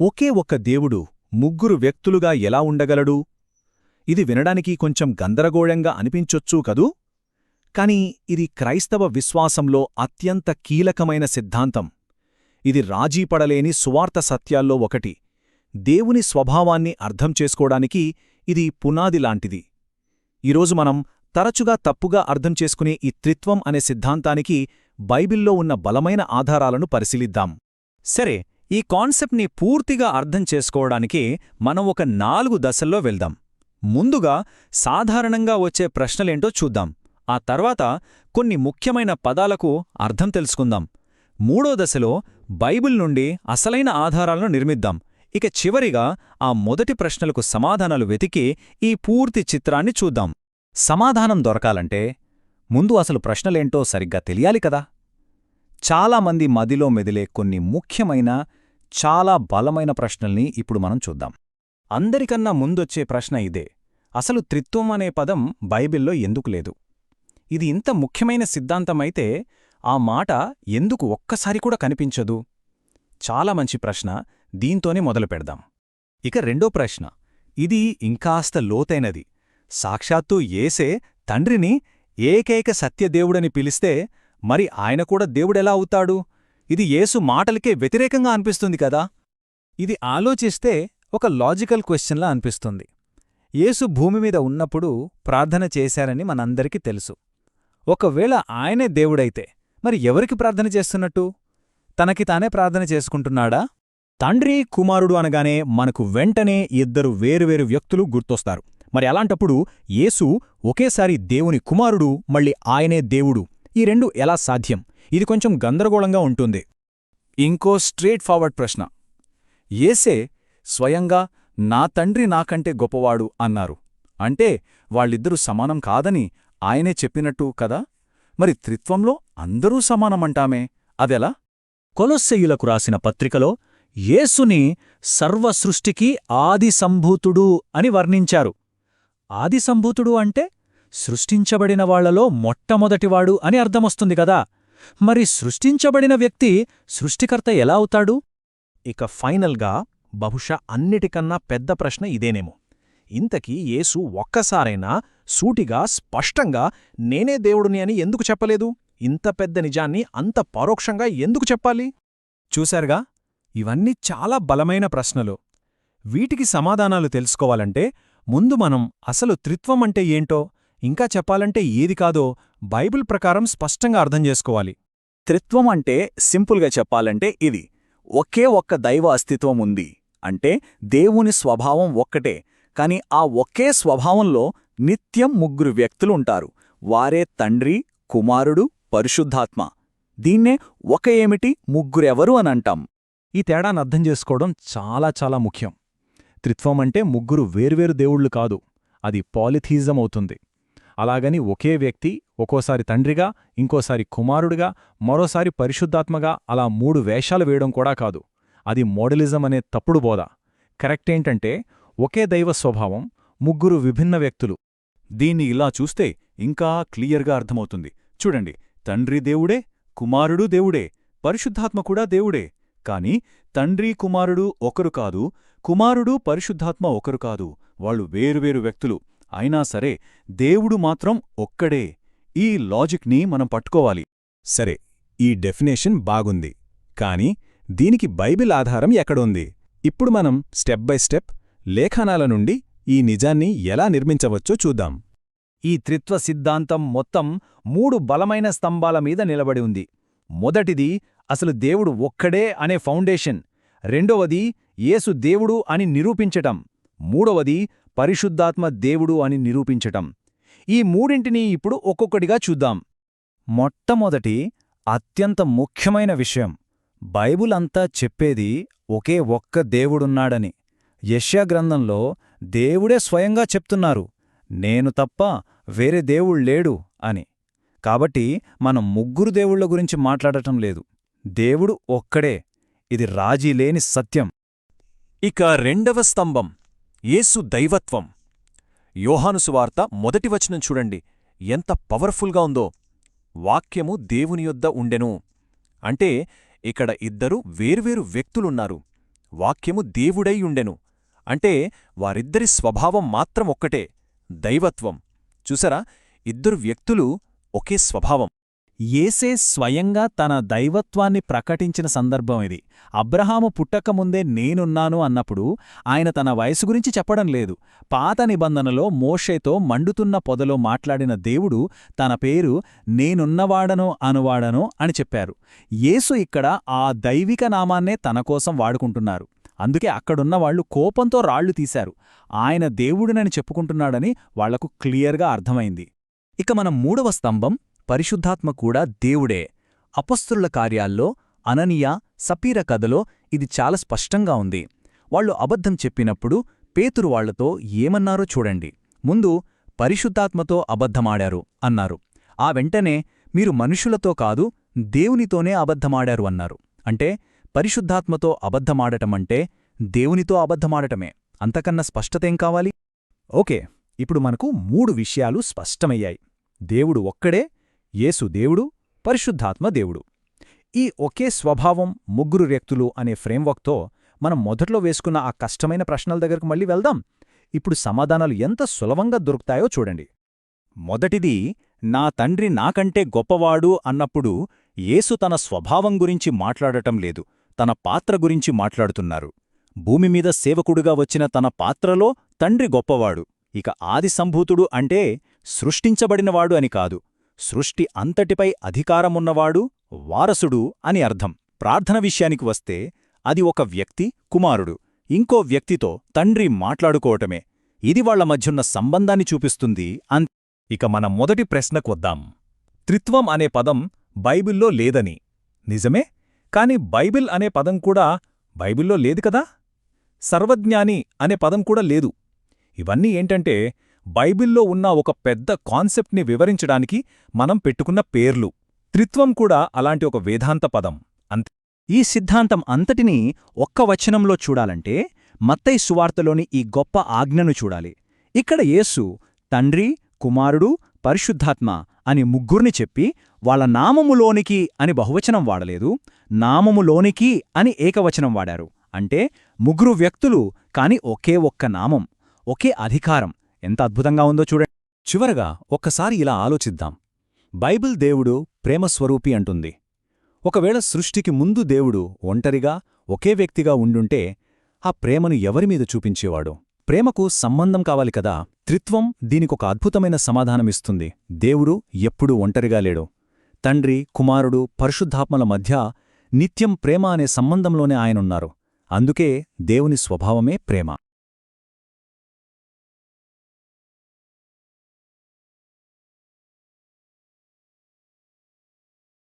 ఒకే ఒక్క దేవుడు ముగ్గురు వ్యక్తులుగా ఎలా ఉండగలడు? ఇది వినడానికి కొంచెం గందరగోళంగా అనిపించొచ్చు కదూ? కాని ఇది క్రైస్తవ విశ్వాసంలో అత్యంత కీలకమైన సిద్ధాంతం. ఇది రాజీపడలేని సువార్త సత్యాల్లో ఒకటి. దేవుని స్వభావాన్ని అర్థం చేసుకోడానికి ఇది పునాది లాంటిది. ఈరోజు మనం తరచుగా తప్పుగా అర్థం చేసుకునే ఈ త్రిత్వం అనే సిద్ధాంతానికి బైబిల్లో ఉన్న బలమైన ఆధారాలను పరిశీలిద్దాం. సరే ఈ కాన్సెప్ట్ని పూర్తిగా అర్థం చేసుకోవడానికి మనం ఒక నాలుగు దశల్లో వెళ్దాం. ముందుగా సాధారణంగా వచ్చే ప్రశ్నలేంటో చూద్దాం. ఆ తర్వాత కొన్ని ముఖ్యమైన పదాలకు అర్థం తెలుసుకుందాం. మూడో దశలో బైబిల్ నుండి అసలైన ఆధారాలను నిర్మిద్దాం. ఇక చివరిగా ఆ మొదటి ప్రశ్నలకు సమాధానాలు వెతికి ఈ పూర్తి చిత్రాన్ని చూద్దాం. సమాధానం దొరకాలంటే ముందు అసలు ప్రశ్నలేంటో సరిగ్గా తెలియాలి కదా. చాలామంది మదిలో మెదిలే కొన్ని ముఖ్యమైన చాలా బలమైన ప్రశ్నల్ని ఇప్పుడు మనం చూద్దాం. అందరికన్నా ముందొచ్చే ప్రశ్న ఇదే. అసలు త్రిత్వం అనే పదం బైబిల్లో ఎందుకు లేదు? ఇది ఇంత ముఖ్యమైన సిద్ధాంతమైతే ఆ మాట ఎందుకు ఒక్కసారి కూడా కనిపించదు? చాలా మంచి ప్రశ్న. దీంతోనే మొదలు పెడదాం. ఇక రెండో ప్రశ్న. ఇది ఇంకాస్త లోతైనది. సాక్షాత్తూ ఏసే తండ్రిని ఏకైక సత్యదేవుడని పిలిస్తే మరి ఆయన కూడా దేవుడెలా అవుతాడు? ఇది యేసు మాటలకే వ్యతిరేకంగా అనిపిస్తుంది కదా? ఇది ఆలోచిస్తే ఒక లాజికల్ క్వశ్చన్లా అనిపిస్తుంది. యేసు భూమి మీద ఉన్నప్పుడు ప్రార్థన చేశారని మనందరికీ తెలుసు. ఒకవేళ ఆయనే దేవుడైతే మరి ఎవరికి ప్రార్థన చేస్తున్నట్టు? తనకి తానే ప్రార్థన చేసుకుంటున్నాడా? తండ్రి కుమారుడు అనగానే మనకు వెంటనే ఇద్దరు వేరువేరు వ్యక్తులు గుర్తొస్తారు. మరి అలాంటప్పుడు యేసు ఒకేసారి దేవుని కుమారుడు మళ్ళీ ఆయనే దేవుడు ఈ రెండు ఎలా సాధ్యం? ఇది కొంచెం గందరగోళంగా ఉంటుంది. ఇంకో స్ట్రేట్ ఫార్వర్డ్ ప్రశ్న. ఏసే స్వయంగా నా తండ్రి నాకంటే గొప్పవాడు అన్నారు. అంటే వాళ్ళిద్దరూ సమానం కాదని ఆయనే చెప్పినట్టు కదా? మరి త్రిత్వంలో అందరూ సమానమంటామే. అదెలా? కొలొస్సెయులకు రాసిన పత్రికలో యేసుని సర్వసృష్టికి ఆదిసంభూతుడు అని వర్ణించారు. ఆదిసంభూతుడు అంటే? సృష్టించబడిన వాళ్ళలో మొట్టమొదటివాడు అని అర్థమొస్తుంది కదా. మరి సృష్టించబడిన వ్యక్తి సృష్టికర్త ఎలా అవుతాడు? ఇక ఫైనల్గా బహుశా అన్నిటికన్నా పెద్ద ప్రశ్న ఇదేనేమో. ఇంతకీ యేసు ఒక్కసారైనా సూటిగా స్పష్టంగా నేనే దేవుడిని అని ఎందుకు చెప్పలేదు? ఇంత పెద్ద నిజాన్ని అంత పరోక్షంగా ఎందుకు చెప్పాలి? చూశారుగా ఇవన్నీ చాలా బలమైన ప్రశ్నలు. వీటికి సమాధానాలు తెలుసుకోవాలంటే ముందు మనం అసలు త్రిత్వం అంటే ఏంటో ఇంకా చెప్పాలంటే ఏది కాదో బైబిల్ ప్రకారం స్పష్టంగా అర్థం చేసుకోవాలి. త్రిత్వం అంటే సింపుల్గా చెప్పాలంటే ఇది ఒకే ఒక్క దైవ అస్తిత్వం ఉంది. అంటే దేవుని స్వభావం ఒక్కటే కాని ఆ ఒకే స్వభావంలో నిత్యం ముగ్గురు వ్యక్తులుంటారు వారే తండ్రి కుమారుడు పరిశుద్ధాత్మ. దీన్నే ఒక ఏమిటి ముగ్గురెవరు అనంటాం ఈ తేడాను అర్థం చేసుకోవడం చాలా చాలా ముఖ్యం. త్రిత్వం అంటే ముగ్గురు వేర్వేరు దేవుళ్ళు కాదు అది పాలిథీజం అవుతుంది. అలాగని ఒకే వ్యక్తి ఒక్కోసారి తండ్రిగా ఇంకోసారి కుమారుడిగా మరోసారి పరిశుద్ధాత్మగా అలా మూడు వేషాలు వేయడం కూడా కాదు. అది మోడలిజం అనే తప్పుడు బోధ. కరెక్టేంటంటే ఒకే దైవ స్వభావం ముగ్గురు విభిన్న వ్యక్తులు. దీన్ని ఇలా చూస్తే ఇంకా క్లియర్గా అర్థమవుతుంది. చూడండి తండ్రి దేవుడే కుమారుడు దేవుడే పరిశుద్ధాత్మ కూడా దేవుడే. కాని తండ్రి కుమారుడు ఒకరు కాదు కుమారుడు పరిశుద్ధాత్మ ఒకరు కాదు. వాళ్ళు వేరువేరు వ్యక్తులు. అయినా సరే దేవుడు మాత్రం ఒక్కడే. ఈ లాజిక్ని మనం పట్టుకోవాలి. సరే ఈ డెఫినేషన్ బాగుంది. కాని దీనికి బైబిల్ ఆధారం ఎక్కడుంది? ఇప్పుడు మనం స్టెప్ బై స్టెప్ లేఖనాల నుండి ఈ నిజాన్ని ఎలా నిర్మించవచ్చో చూద్దాం. ఈ త్రిత్వ సిద్ధాంతం మొత్తం మూడు బలమైన స్తంభాల మీద నిలబడి ఉంది. మొదటిది అసలు దేవుడు ఒక్కడే అనే ఫౌండేషన్. రెండవది యేసు దేవుడు అని నిరూపించటం. మూడవది పరిశుద్ధాత్మ దేవుడు అని నిరూపించటం. ఈ మూడింటినీ ఇప్పుడు ఒక్కొక్కటిగా చూద్దాం. మొట్టమొదటి అత్యంత ముఖ్యమైన విషయం. బైబుల్ అంతా చెప్పేది ఒకే ఒక్క దేవుడున్నాడని. యష్యాగ్రంథంలో దేవుడే స్వయంగా చెప్తున్నారు నేను తప్ప వేరే దేవుళ్ళేడు అని. కాబట్టి మనం ముగ్గురు దేవుళ్ళ గురించి మాట్లాడటం లేదు. దేవుడు ఒక్కడే ఇది రాజీలేని సత్యం. ఇక రెండవ స్తంభం. యేసు దైవత్వం. యోహానుసువార్త మొదటి వచనం చూడండి. ఎంత పవర్ఫుల్గా ఉందో. వాక్యము దేవుని యొద్ద ఉండెను. అంటే ఇక్కడ ఇద్దరు వేర్వేరు వ్యక్తులున్నారు. వాక్యము దేవుడై ఉండెను. అంటే వారిద్దరి స్వభావం మాత్రం ఒక్కటే. దైవత్వం. చూసరా? ఇద్దరు వ్యక్తులు ఒకే స్వభావం. ఏసే స్వయంగా తన దైవత్వాన్ని ప్రకటించిన సందర్భం ఇది. అబ్రహాము పుట్టకముందే నేనున్నాను అన్నప్పుడు ఆయన తన వయసు గురించి చెప్పడం లేదు. పాత నిబంధనలో మోషేతో మండుతున్న పొదలో మాట్లాడిన దేవుడు తన పేరు నేనున్నవాడను అనువాడను అని చెప్పారు. యేసు ఇక్కడ ఆ దైవిక నామాన్నే తనకోసం వాడుకుంటున్నారు. అందుకే అక్కడున్న వాళ్ళు కోపంతో రాళ్ళు తీశారు. ఆయన దేవుడినని చెప్పుకుంటున్నాడని వాళ్ళకు క్లియర్గా అర్థమైంది. ఇక మన మూడవ స్తంభం పరిశుద్ధాత్మ కూడా దేవుడే. అపస్తుల కార్యాల్లో అననీయ సపీర కథలో ఇది చాలా స్పష్టంగా ఉంది. వాళ్ళు అబద్ధం చెప్పినప్పుడు పేతురు వాళ్ళతో ఏమన్నారో చూడండి. ముందు పరిశుద్ధాత్మతో అబద్ధమాడారు అన్నారు. ఆ వెంటనే మీరు మనుషులతో కాదు దేవునితోనే అబద్ధమాడారు అన్నారు. అంటే పరిశుద్ధాత్మతో అబద్ధమాడటమంటే దేవునితో అబద్ధమాడటమే. అంతకన్నా స్పష్టతేం కావాలి? ఓకే ఇప్పుడు మనకు మూడు విషయాలు స్పష్టమయ్యాయి. దేవుడు ఒక్కడే యేసు దేవుడు పరిశుద్ధాత్మ దేవుడు. ఈ ఒకే స్వభావం ముగ్గురు వ్యక్తులు అనే ఫ్రేమ్వర్క్తో మనం మొదట్లో వేసుకున్న ఆ కష్టమైన ప్రశ్నల దగ్గరకు మళ్ళీ వెళ్దాం. ఇప్పుడు సమాధానాలు ఎంత సులభంగా దొరుకుతాయో చూడండి. మొదటిది నా తండ్రి నాకంటే గొప్పవాడు అన్నప్పుడు యేసు తన స్వభావం గురించి మాట్లాడటం లేదు తన పాత్ర గురించి మాట్లాడుతున్నారు. భూమిమీద సేవకుడుగా వచ్చిన తన పాత్రలో తండ్రి గొప్పవాడు ఇక ఆది సంభూతుడు అంటే సృష్టించబడినవాడు అని కాదు. సృష్టి అంతటిపై అధికారమున్నవాడు వారసుడు అని అర్థం. ప్రార్థన విషయానికి వస్తే అది ఒక వ్యక్తి కుమారుడు. ఇంకో వ్యక్తితో తండ్రి మాట్లాడుకోవటమే. ఇది వాళ్ళ మధ్యున్న సంబంధాన్ని చూపిస్తుంది అంత. ఇక మన మొదటి ప్రశ్నకు వద్దాం. త్రిత్వం అనే పదం బైబిల్లో లేదని. నిజమే? కాని బైబిల్ అనే పదం కూడా బైబిల్లో లేదు కదా? సర్వజ్ఞాని అనే పదం కూడా లేదు. ఇవన్నీ ఏంటంటే బైబిల్లో ఉన్న ఒక పెద్ద కాన్సెప్ట్ని వివరించడానికి మనం పెట్టుకున్న పేర్లు. త్రిత్వం కూడా అలాంటి ఒక వేదాంత పదం. అంతే. ఈ సిద్ధాంతం అంతటినీ ఒక్క వచనంలో చూడాలంటే మత్తై సువార్తలోని ఈ గొప్ప ఆజ్ఞను చూడాలి. ఇక్కడ యేసు తండ్రి కుమారుడు పరిశుద్ధాత్మ అని ముగ్గుర్ని చెప్పి వాళ్ళ నామములోనికి అని బహువచనం వాడలేదు నామములోనికి అని ఏకవచనం వాడారు. అంటే ముగ్గురు వ్యక్తులు కాని ఒకే ఒక్క నామం ఒకే అధికారం ఎంత అద్భుతంగా ఉందో చూడండి. చివరగా ఒక్కసారి ఇలా ఆలోచిద్దాం. బైబిల్ దేవుడు ప్రేమస్వరూపి అంటుంది. ఒకవేళ సృష్టికి ముందు దేవుడు ఒంటరిగా ఒకే వ్యక్తిగా ఉండుంటే ఆ ప్రేమను ఎవరిమీద చూపించేవాడు? ప్రేమకు సంబంధం కావాలి కదా. త్రిత్వం దీనికొక అద్భుతమైన సమాధానమిస్తుంది. దేవుడు ఎప్పుడూ ఒంటరిగా లేడు. తండ్రి కుమారుడు పరిశుద్ధాత్మల మధ్య నిత్యం ప్రేమ అనే సంబంధంలోనే ఆయనున్నారు. అందుకే దేవుని స్వభావమే ప్రేమ.